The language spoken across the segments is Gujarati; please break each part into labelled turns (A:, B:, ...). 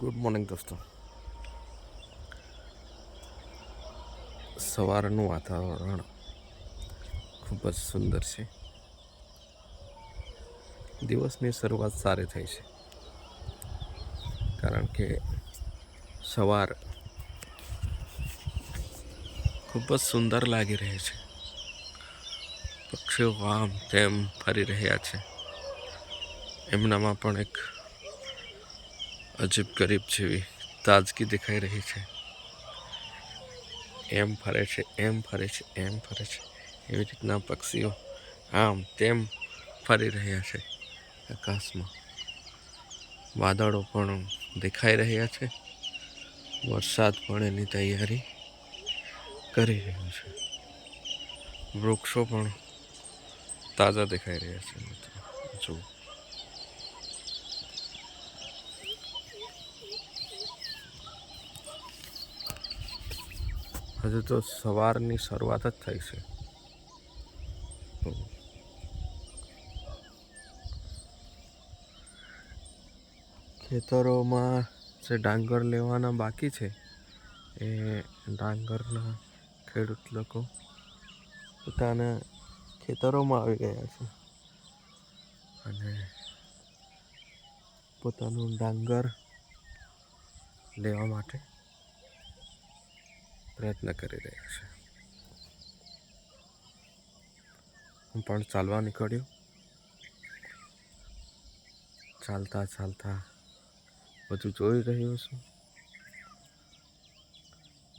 A: ગુડ મોર્નિંગ દોસ્તો સવારનું વાતાવરણ ખૂબ જ સુંદર છે. દિવસની શરૂઆત સારી થઈ છે. કારણ કે સવાર ખૂબ જ સુંદર લાગી રહે છે. પક્ષીઓ આમ તેમ ફરી રહ્યા છે. એમનામાં પણ એક અજીબ ગરીબ જેવી તાજગી દેખાઈ રહી છે. એમ ફરે છે, એમ ફરે છે, એમ ફરે છે. એવી રીતના પક્ષીઓ આમ તેમ ફરી રહ્યા છે આકાશમાં. વાદળો પણ દેખાઈ રહ્યા છે. વરસાદ પણ એની તૈયારી કરી રહ્યો છે. વૃક્ષો પણ તાજા દેખાઈ રહ્યા છે મિત્રો. જુઓ. હજુ તો સવારની શરૂઆત જ થઈ છે. ખેતરોમાં જે ડાંગર લેવાના બાકી છે, એ ડાંગરના ખેડૂત લોકો પોતાના ખેતરોમાં આવી ગયા છે. અને પોતાનું ડાંગર લેવા માટે પ્રયત્ન કરી રહ્યા છે. હું પણ ચાલવા નીકળ્યો. ચાલતા ચાલતા બધું જોઈ રહ્યો છું.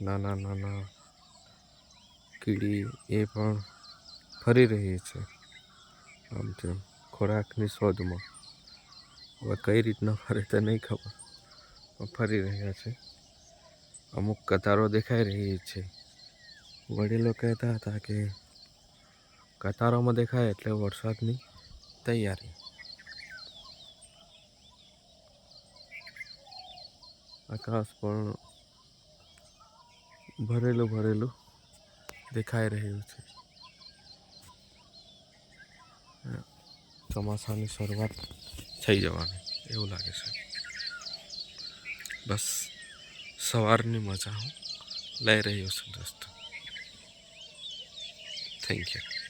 A: નાના નાના કીડી એ પણ ફરી રહી છે. આમ તેમ ખોરાકની શોધમાં. હવે કઈ રીતના ફરે તે નહીં ખબર. પણ ફરી રહ્યા છે. અમુક કતારો દેખાઈ રહી છે. વડીલો કહેતા હતા કે કતારોમાં દેખાય એટલે વરસાદની તૈયારી. આકાશ પણ ભરેલું ભરેલું દેખાઈ રહ્યું છે. ચોમાસાની શરૂઆત થઈ જવાની, એવું લાગે છે. બસ. સવારની મજા હું લઈ રહ્યો છું દોસ્તો. Thank you